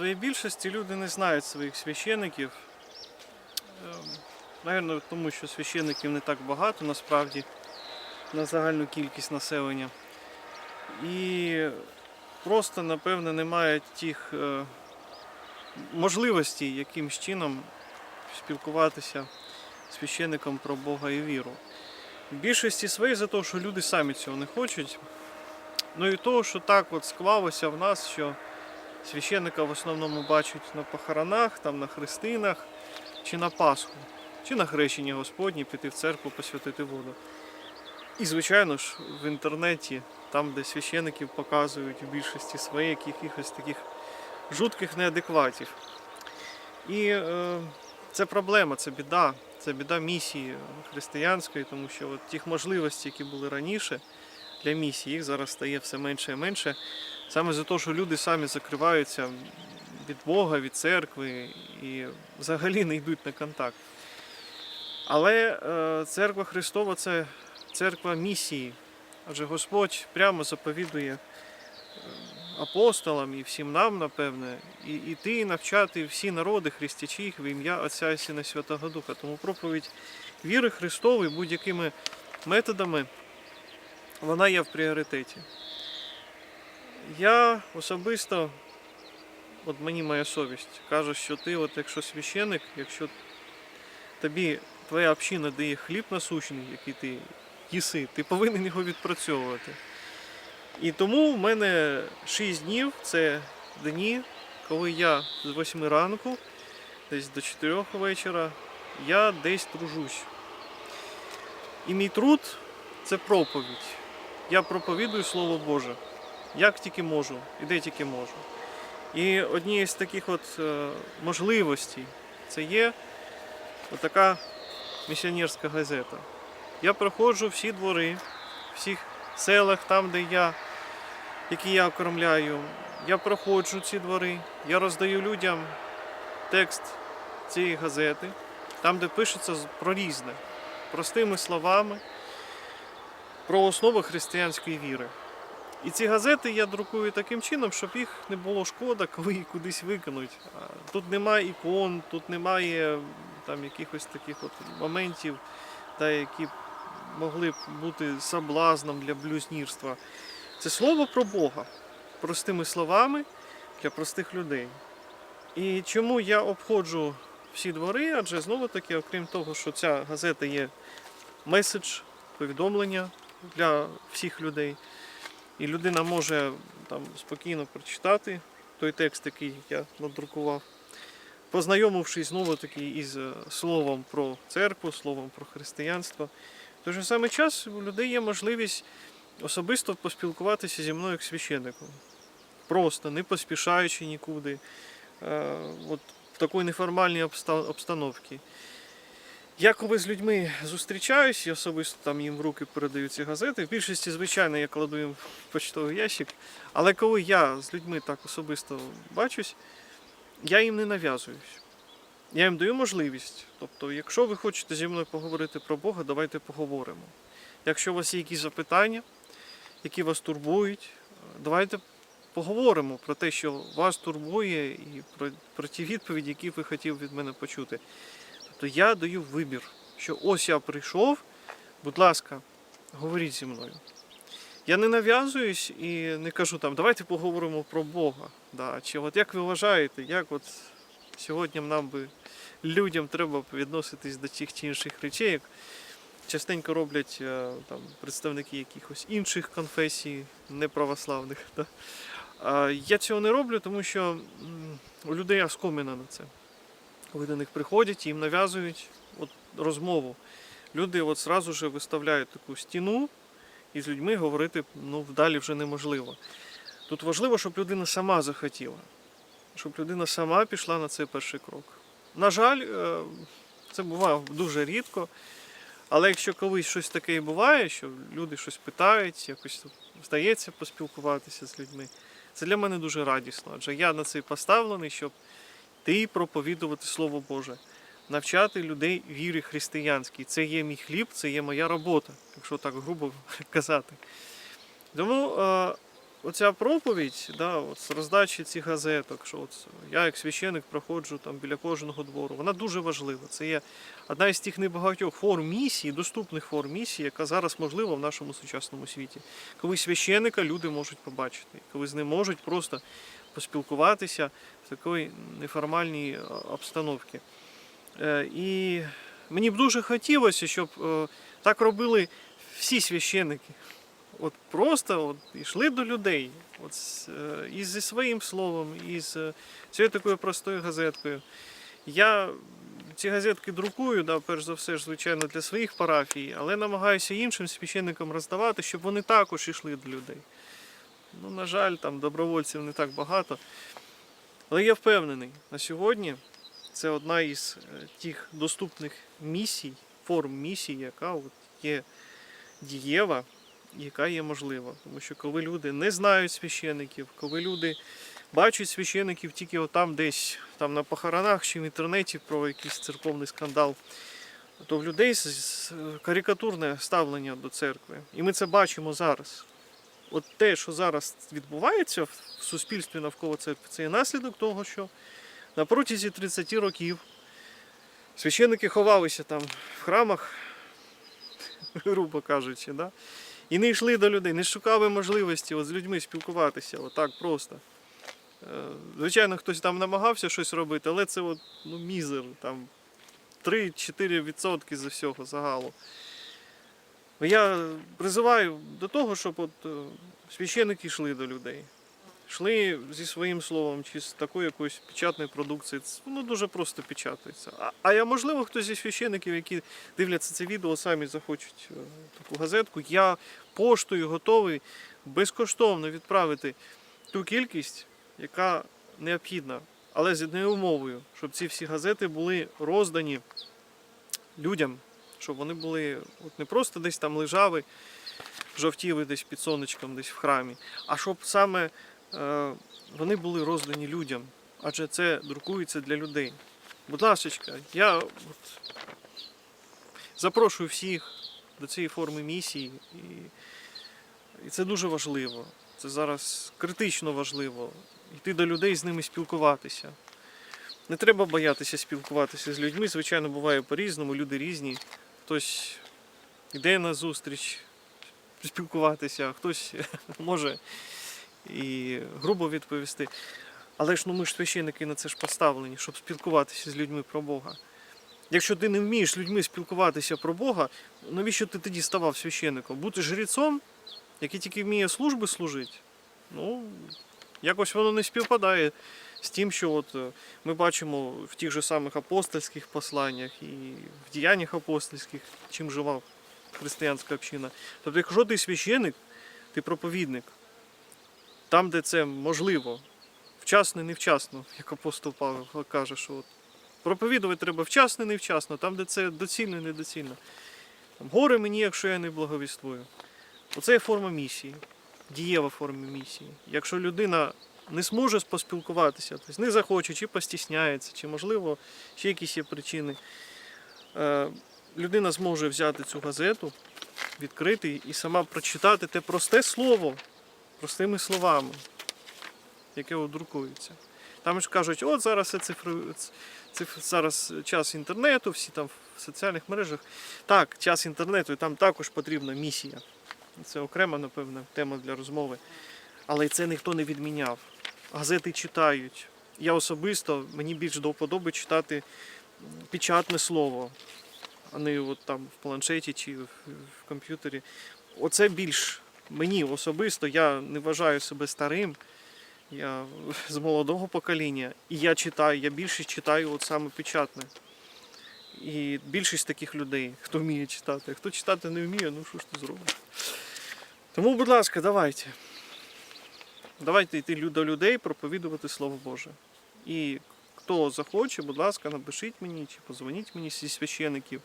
Своїй більшості люди не знають своїх священиків. Навірно, тому що священиків не так багато насправді на загальну кількість населення. І просто, напевно, немає тих е, можливостей якимсь чином спілкуватися з священником про Бога і віру. В більшості своїй за те, що люди самі цього не хочуть. Ну і того, що так от склалося в нас, що священника в основному бачать на похоронах, там на хрестинах чи на Пасху, чи на хрещення Господнє, піти в церкву, посвятити воду. І, звичайно ж, в інтернеті, там, де священиків показують в більшості своїх якихось таких жутких неадекватів. І е, це проблема, це біда, це біда місії християнської, тому що от тих можливостей, які були раніше для місії, їх зараз стає все менше і менше. Саме за те, що люди самі закриваються від Бога, від церкви і взагалі не йдуть на контакт. Але е, церква Христова це церква місії. Адже Господь прямо заповідує е, апостолам і всім нам, напевне, і йти і навчати всі народи христячих в ім'я Отця і Сина Святого Духа. Тому проповідь віри Христової будь-якими методами вона є в пріоритеті. Я особисто, от мені моя совість каже, що ти, от якщо священик, якщо тобі твоя община дає хліб насущний, який ти їси, ти повинен його відпрацьовувати. І тому в мене 6 днів це дні, коли я з 8 ранку, десь до 4 вечора, я десь тружусь. І мій труд це проповідь. Я проповідую Слово Боже, як тільки можу, і де тільки можу. І однією з таких от е, можливостей це є отака місіонерська газета. Я проходжу всі двори, всіх селах, там, де я, які я окормляю. Я проходжу ці двори, я роздаю людям текст цієї газети, там, де пишеться про різне, простими словами, про основи християнської віри. І ці газети я друкую таким чином, щоб їх не було шкода, коли їх кудись викинуть. Тут немає ікон, тут немає там якихось таких от моментів, та, які могли б бути соблазном для блюзнірства. Це слово про Бога, простими словами для простих людей. І чому я обходжу всі двори? Адже знову таки, окрім того, що ця газета є меседж, повідомлення для всіх людей. І людина може там спокійно прочитати той текст, який я надрукував, познайомившись знову таки із е, словом про церкву, словом про християнство. В той же самий час у людей є можливість особисто поспілкуватися зі мною як священником. Просто, не поспішаючи нікуди, е, от в такій неформальній обста- обстановці. Я коли з людьми зустрічаюсь, я особисто там їм в руки передаю ці газети. В більшості, звичайно, я кладу їм в почтовий ящик. Але коли я з людьми так особисто бачусь, я їм не нав'язуюсь. Я їм даю можливість. Тобто, якщо ви хочете зі мною поговорити про Бога, давайте поговоримо. Якщо у вас є якісь запитання, які вас турбують, давайте поговоримо про те, що вас турбує, і про, про ті відповіді, які ви хотів від мене почути. Тобто я даю вибір, що ось я прийшов, будь ласка, говоріть зі мною. Я не нав'язуюсь і не кажу там, давайте поговоримо про Бога. Да. Чи от як ви вважаєте, як от сьогодні нам би людям треба відноситись до тих чи інших речей, як частенько роблять е, там, представники якихось інших конфесій, неправославних. Да. Я цього не роблю, тому що у людей оскоміна на це. Коли до них приходять, їм нав'язують от, розмову. Люди от зразу ж виставляють таку стіну, і з людьми говорити ну, далі вже неможливо. Тут важливо, щоб людина сама захотіла, щоб людина сама пішла на цей перший крок. На жаль, е, це буває дуже рідко, але якщо колись щось таке і буває, що люди щось питають, якось вдається поспілкуватися з людьми, це для мене дуже радісно, адже я на це поставлений, щоб йти проповідувати Слово Боже, навчати людей вірі християнській. Це є мій хліб, це є моя робота, якщо так грубо казати. Тому е, оця проповідь, да, от з роздачі цих газеток, що от я як священик проходжу там біля кожного двору, вона дуже важлива. Це є одна із тих небагатьох форм місії, доступних форм місії, яка зараз можлива в нашому сучасному світі. Коли священика люди можуть побачити, коли з ним можуть просто поспілкуватися в такій неформальній е, обстановці. Е, І мені б дуже хотілося, щоб е, так робили всі священики. От просто от, йшли до людей от, е, і зі своїм словом, і з е, цією такою простою газеткою. Я ці газетки друкую, да, перш за все, звичайно, для своїх парафій, але намагаюся іншим священникам роздавати, щоб вони також йшли до людей. Ну, на жаль, там добровольців не так багато. Але я впевнений, на сьогодні це одна із е, тих доступних місій, форм місії, яка от є дієва, яка є можлива. Тому що коли люди не знають священиків, коли люди бачать священиків тільки отам десь там на похоронах чи в інтернеті про якийсь церковний скандал, то в людей карикатурне ставлення до церкви. І ми це бачимо зараз. От те, що зараз відбувається в суспільстві навколо церкви, це є наслідок того, що на протязі 30 років священики ховалися там в храмах, грубо кажучи, да? І не йшли до людей, не шукали можливості от з людьми спілкуватися, отак просто. Е, Звичайно, хтось там намагався щось робити, але це от, ну, мізер, там 3-4% з всього загалу. Я призиваю до того, щоб от, е, священики йшли до людей. Йшли зі своїм словом чи з такою якоюсь печатною продукцією. Воно дуже просто печатається. А, а я, можливо, хтось зі священиків, які дивляться це відео, самі захочуть е, таку газетку. Я поштою готовий безкоштовно відправити ту кількість, яка необхідна, але з однією умовою, щоб ці всі газети були роздані людям, щоб вони були от не просто десь там лежали, жовтіли десь під сонечком, десь в храмі, а щоб саме вони були роздані людям, адже це друкується для людей. Будь ласка, я от, запрошую всіх до цієї форми місії, і це дуже важливо. Це зараз критично важливо. Йти до людей з ними спілкуватися. Не треба боятися спілкуватися з людьми. Звичайно, буває по-різному, люди різні. Хтось йде на зустріч спілкуватися, а хтось може і грубо відповісти. Але ж ну ми ж священники на це ж поставлені, щоб спілкуватися з людьми про Бога. Якщо ти не вмієш з людьми спілкуватися про Бога, навіщо ти тоді ставав священником? Бути жрецом, який тільки вміє служби служити, ну, якось воно не співпадає з тим, що от е, ми бачимо в тих же самих апостольських посланнях і в діяннях апостольських, чим жила християнська община. Тобто, якщо ти священик, ти проповідник, там, де це можливо, вчасно невчасно, як апостол Павло каже, що от проповідувати треба вчасно невчасно, там, де це доцільно недоцільно. Горе мені, якщо я не благовіствую. Оце є форма місії, дієва форма місії. Якщо людина не зможе поспілкуватися, тобто не захоче, чи постісняється, чи, можливо, ще якісь є причини, е, людина зможе взяти цю газету, відкрити і сама прочитати те просте слово, простими словами, яке от друкується. Там ж кажуть, от зараз це цифри, циф, зараз час інтернету, всі там в соціальних мережах. Так, час інтернету, і там також потрібна місія. Це окрема, напевно, тема для розмови. Але це ніхто не відміняв. Газети читають. Я особисто мені більш до вподоби читати печатне слово, а не от там в планшеті чи в комп'ютері. Оце більш мені особисто, я не вважаю себе старим. Я з молодого покоління. І я читаю, я більше читаю от саме печатне. І більшість таких людей, хто вміє читати. Хто читати не вміє, ну що ж ти зробиш? Тому, будь ласка, давайте. Давайте йти до людей, проповідувати Слово Боже. І хто захоче, будь ласка, напишіть мені чи позвоніть мені зі священиків.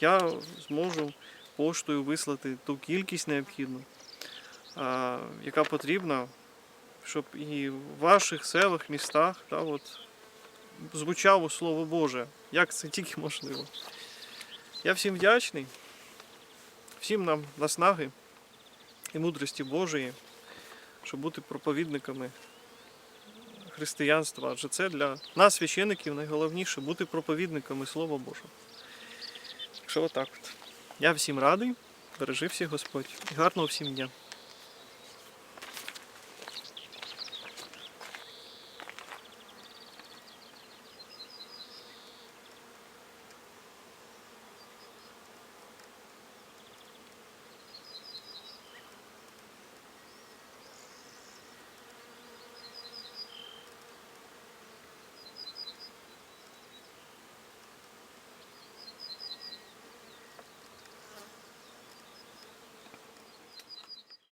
Я зможу поштою вислати ту кількість необхідну, яка потрібна, щоб і в ваших селах, містах та, от, звучало Слово Боже, як це тільки можливо. Я всім вдячний, всім нам наснаги і мудрості Божої. щоб бути проповідниками християнства. Адже це для нас, священиків, найголовніше бути проповідниками Слова Божого. Так що отак от. Я всім радий, бережи всіх Господь. І гарного всім дня.